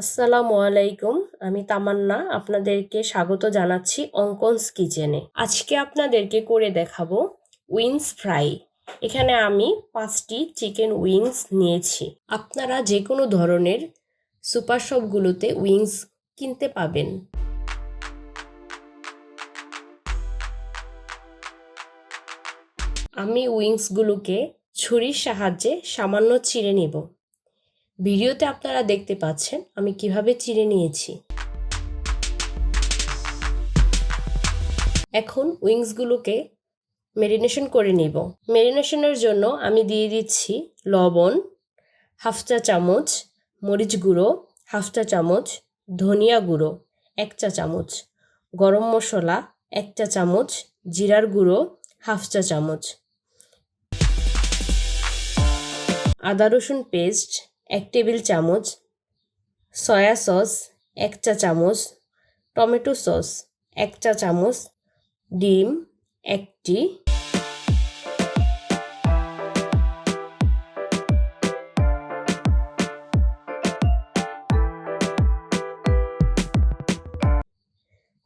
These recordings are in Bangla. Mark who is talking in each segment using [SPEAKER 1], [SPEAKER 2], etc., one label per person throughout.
[SPEAKER 1] আসসালামু আলাইকুম, আমি তামান্না আপনাদেরকে স্বাগত জানাচ্ছি অঙ্কনস কিচেনে। আজকে আপনাদেরকে করে দেখাবো উইংস ফ্রাই। এখানে আমি পাঁচটি চিকেন উইংস নিয়েছি। আপনারা যে কোনো ধরনের সুপার শপগুলোতে উইংস কিনতে পাবেন। আমি উইংসগুলোকে ছুরির সাহায্যে সামান্য চিড়ে নেব। ভিডিওতে আপনারা দেখতে পাচ্ছেন আমি কীভাবে চিড়ে নিয়েছি। এখন উইংসগুলোকে মেরিনেশন করে নিব। মেরিনেশনের জন্য আমি দিয়ে দিচ্ছি লবণ, হাফ চা চামচ মরিচ গুঁড়ো, হাফ চা চামচ ধনিয়া গুঁড়ো, এক চা চামচ গরম মশলা, এক চা চামচ জিরার গুঁড়ো, হাফ চা চামচ আদা রসুন পেস্ট এক টেবিল চামচ, সয়া সস এক চা চামচ, টমেটো সস এক চা চামচ, ডিম একটি।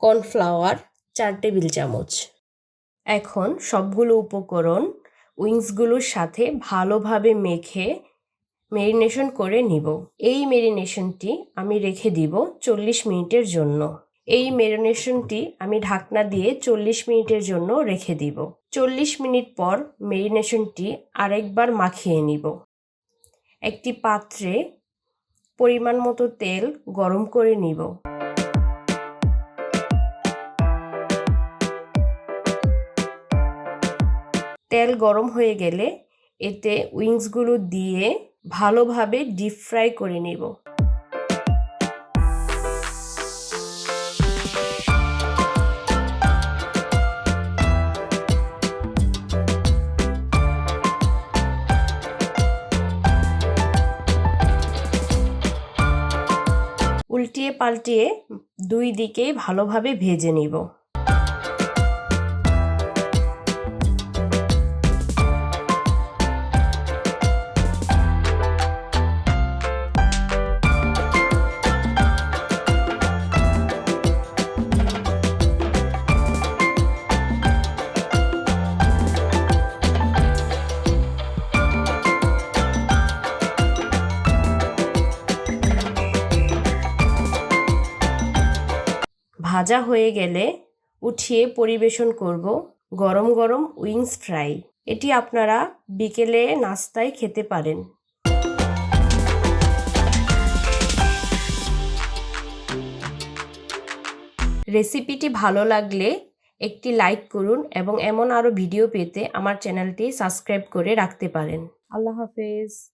[SPEAKER 1] কর্নফ্লাওয়ার চার টেবিল চামচ। এখন সবগুলো উপকরণ উইংসগুলোর সাথে ভালোভাবে মেখে মেরিনেশন করে নিব। এই মেরিনেশনটি আমি রেখে দিব চল্লিশ মিনিটের জন্য। এই মেরিনেশনটি আমি ঢাকনা দিয়ে চল্লিশ মিনিটের জন্য রেখে দিব। চল্লিশ মিনিট পর মেরিনেশনটি আরেকবার মাখিয়ে নিব। একটি পাত্রে পরিমাণ মতো তেল গরম করে নিব। তেল গরম হয়ে গেলে এতে উইংসগুলো দিয়ে ভালোভাবে ডিপ ফ্রাই করে নেব। উল্টিয়ে পাল্টিয়ে দুই দিকেই ভালোভাবে ভেজে নিব। ভাজা হয়ে গেলে উঠিয়ে পরিবেশন করব গরম গরম উইংস ফ্রাই। এটি আপনারা বিকেলে নাস্তায় খেতে পারেন। রেসিপিটি ভালো লাগলে একটি লাইক করুন এবং এমন আরও ভিডিও পেতে আমার চ্যানেলটি সাবস্ক্রাইব করে রাখতে পারেন। আল্লাহ হাফেজ।